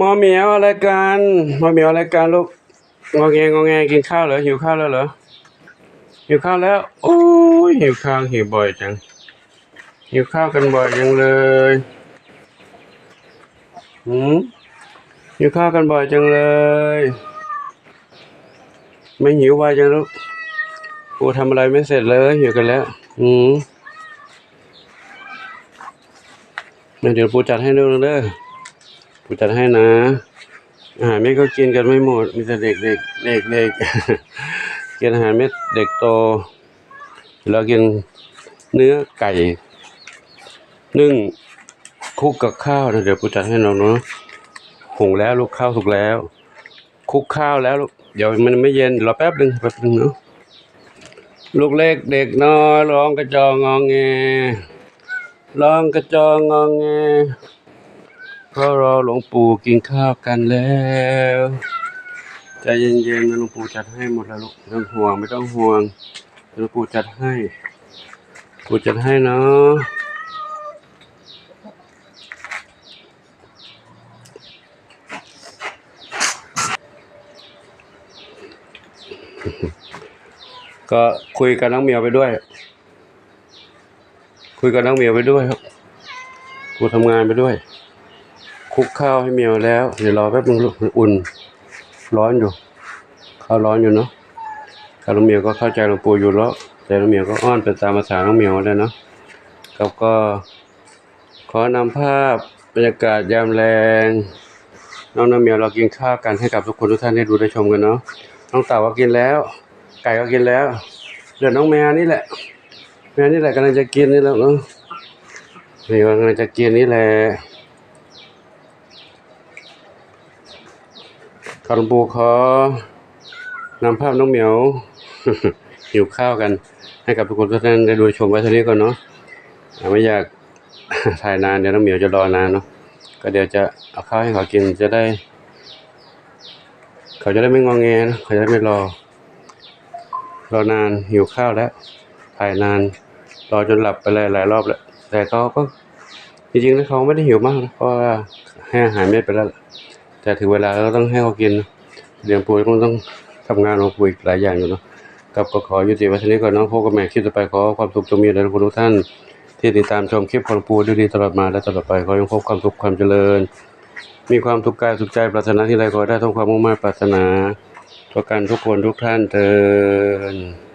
มอเหมียวอะไรกันมอเหมียวอะไรกันลูกงอแงงอแงกินข้าวเหรอหิวข้าวแล้วเหรอหิวข้าวแล้วโอ้ยหิวข้าวหิวบ่อยจังหิวข้าวกันบ่อยจังเลยหืมหิวข้าวกันบ่อยจังเลย ไม่หิวไวจังลูกกูทำอะไรไม่เสร็จเลยหิวกันแล้วอืมเดี๋ยวปูจัดให้ดูเด้อ กูจัดให้นะ อาหารเม็ดก็กินกันไม่หมด มีแต่เด็กเด็กเด็กเด็กกินอาหารเม็ดเด็กโต เรากินเนื้อไก่นึ่งคุกกับข้าวนะเดี๋ยวกูจัดให้น้องเนาะหุงแล้วลูกข้าวสุกแล้ว คุกข้าวแล้วลูกเดี๋ยวมันไม่เย็นรอแป๊บหนึ่งแป๊บหนึ่งเนาะลูกเล็กเด็กน้อยร้องกระจองงองแงร้องกระจองงองแง ก็รอหลวงปู่กินข้าวกันแล้วใจเย็นๆนะหลวงปู่จัดให้หมดแล้วลูกไม่ต้องห่วงไม่ต้องห่วงหลวงปู่จัดให้ปู่จัดให้เนาะก็คุยกับน้องเมียวไปด้วย คุยกับน้องเมียวไปด้วยครับกูทำงานไปด้วย ลุกข้าวให้เมียวแล้ว เดี๋ยวรอแป๊บนึงลูกมันอุ่น ร้อนอยู่ ข้าวร้อนอยู่เนาะข้าวน้องเมียวก็เข้าใจหลวงปู่อยู่แล้วแต่น้องเมียวก็อ้อนเป็นตามภาษาน้องเมียวแล้วเนาะครับก็ ขอนำภาพบรรยากาศยามแรงน้องน้องเมียวเรากินข้าวกันให้กับทุกคนทุกท่านได้ดูได้ชมกันเนาะน้องเต่าก็กินแล้ว ไก่ก็กินแล้วเหลือน้องแมวนี่แหละ แมวนี่แหละกำลังจะกินนี่แล้วเนาะนี่กำลังจะกินนี่แหละ ขอหลวงปู่ขอนำภาพน้องเหมียวหิวข้าวกัน ให้กับทุกคนทุกท่านได้ดูชมไว้เท่านี้ก่อนเนาะไม่อยากถ่ายนานเดี๋ยวน้องเหมียวจะรอนานเนาะก็เดี๋ยวจะเอาข้าวให้เขากินจะได้ เขาจะได้ไม่งองแงนะเขาจะได้ไม่รอ รอนานหิวข้าวแล้วถ่ายนาน รอจนหลับไปหลายรอบแล้วแต่เขาก็จริงๆแล้วเขาไม่ได้หิวมากนะเพราะว่าให้อาหารเม็ดไปแล้ว แต่ถึงเวลาก็ต้องให้เขากินเลี้ยงปูก็ต้องทำงานของปูอีกหลายอย่างอยู่เนาะกับก็ขอยุติไว้เท่านี้ก่อนเนาะพบกันใหม่คลิปต่อไปขอความสุขจงมีแด่ทุกท่าน ที่ติดตามชมคลิปของปูด้วยดีตลอดมาและตลอดไปขอยังพบความสุขความเจริญ มีความสุขกายสุขใจปรารถนาที่ใดขอได้ทั้งความมุ่งมั่นปรารถนาประกันทุกคนทุกท่านเทิน